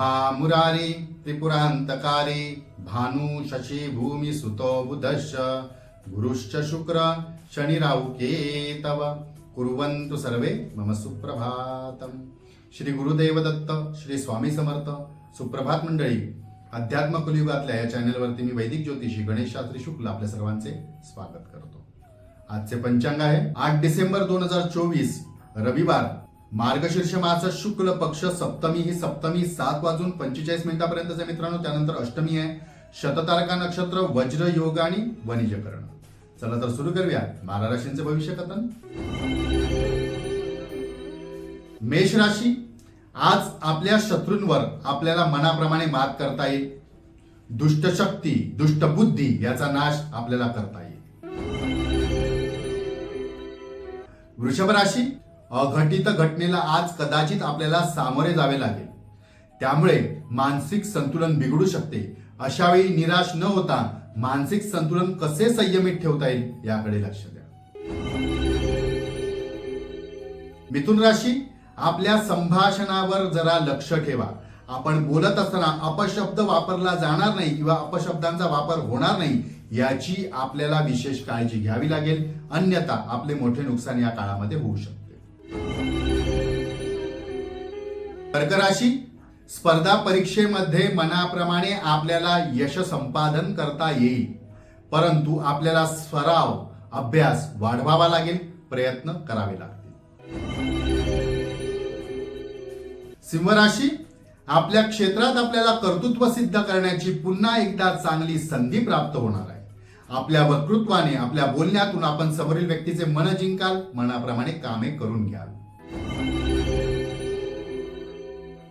हा मुरारी त्रिपुरांतकारी भानु शशी भूमी सुतो बुधश्च गुरुश्च शुक्र शनिराव केतव। कुर्वन्तु सर्वे मम सुप्रभातम। श्री गुरुदेव दत्त श्री स्वामी समर्थ। सुप्रभात मंडळी अध्यात्म कलियुगातल्या या चॅनलवरती मी वैदिक ज्योतिषी गणेश शास्त्री शुक्ल आपल्या सर्वांचे स्वागत करतो. आजचे पंचांग आहे. आठ डिसेंबर दोन हजार चोवीस रविवार. मार्गशीर्ष मास शुक्ल पक्ष सप्तमी. ही सप्तमी सात वाजून पंचेचाळीस मिनिटापर्यंतचे मित्रांनो. त्यानंतर अष्टमी आहे. शततारका नक्षत्र वज्र योग आणि वनिजकरण. चला तर सुरू करूया. बारा राशींचे भविष्य कथन. मेष राशी आज आपल्या शत्रूंवर आपल्याला मनाप्रमाणे मात करता येईल. दुष्ट शक्ती दुष्ट बुद्धी याचा नाश आपल्याला करता येईल. वृषभ राशी अघटित घटनेला आज कदाचित आपल्याला सामोरे जावे लागेल. त्यामुळे मानसिक संतुलन बिघडू शकते. अशा वेळी निराश न होता मानसिक संतुलन कसे संयमित ठेवता येईल याकडे लक्ष द्या. मिथुन राशी आपल्या संभाषणावर जरा लक्ष ठेवा. आपण बोलत असताना अपशब्द वापरला जाणार नाही किंवा अपशब्दांचा वापर होणार नाही याची आपल्याला विशेष काळजी घ्यावी लागेल. अन्यथा आपले मोठे नुकसान या काळामध्ये होऊ शकते. कर्क राशी स्पर्धा परीक्षेमध्ये मनाप्रमाणे आपल्याला यश संपादन करता येईल. परंतु आपल्याला सराव अभ्यास वाढवावा लागेल प्रयत्न करावे लागतील. सिंहराशी आपल्या क्षेत्रात आपल्याला कर्तृत्व सिद्ध करण्याची पुन्हा एकदा चांगली संधी प्राप्त होणार आहे. आपल्या वक्तृत्वाने आपल्या बोलण्यातून आपण समोरील व्यक्तीचे मन जिंकाल मनाप्रमाणे कामे करून घ्याल.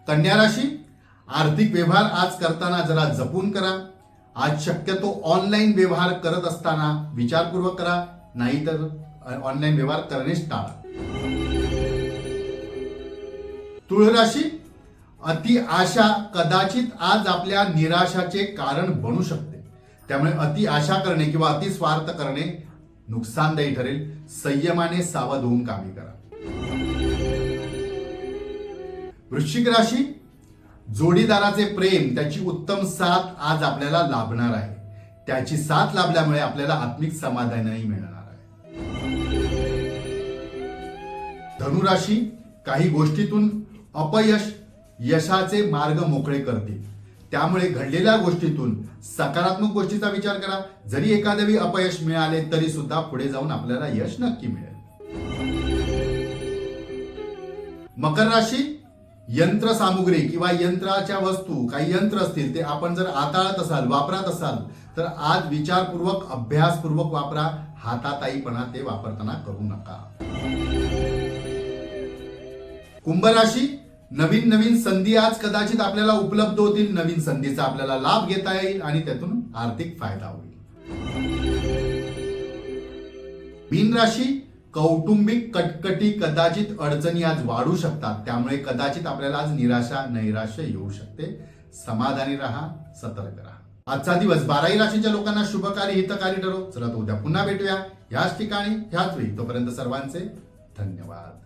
कन्या राशी आर्थिक व्यवहार आज करताना जरा जपून करा. आज शक्यतो ऑनलाईन व्यवहार करत असताना विचारपूर्वक करा नाहीतर ऑनलाईन व्यवहार करणेच टाळा. तुळ राशी अति आशा कदाचित आज आपल्या निराशाचे कारण बनू शकते. त्यामुळे अति आशा करणे किंवा अति स्वार्थ करणे नुकसानदायी ठरेल. संयमाने सावध होऊन कामे करा. वृश्चिक राशी जोडीदाराचे प्रेम त्याची उत्तम साथ आज आपल्याला लाभणार आहे. त्याची साथ लाभल्यामुळे आपल्याला आत्मिक समाधानही मिळणार आहे. धनुराशी काही गोष्टीतून अपयश यशाचे मार्ग मोकळे करतील. त्यामुळे घडलेल्या गोष्टीतून सकारात्मक गोष्टीचा विचार करा. जरी एखाद्यावी अपयश मिळाले तरी सुद्धा पुढे जाऊन आपल्याला यश नक्की मिळेल. मकर राशी यंत्रसामुग्री किंवा यंत्राच्या वस्तू काही यंत्र असतील ते आपण जर हाताळत असाल वापरत असाल तर आज विचारपूर्वक अभ्यासपूर्वक वापरा. हाताताईपणा ते वापरताना करू नका. कुंभ राशी नवीन नवीन संधी आज कदाचित आपल्याला उपलब्ध होतील. नवीन संधीचा आपल्याला लाभ घेता येईल आणि त्यातून आर्थिक फायदा होईल. मीन राशी कौटुंबिक कटकटी कदाचित अडचणी आज वाढू शकतात. त्यामुळे कदाचित आपल्याला आज निराशा नैराश्य येऊ शकते. समाधानी राहा सतर्क राहा. आजचा दिवस बाराही राशीच्या लोकांना शुभकारी हितकारी ठरो चला तर उद्या पुन्हा भेटूया. याच ठिकाणी ह्याच वेळी. तोपर्यंत सर्वांचे धन्यवाद.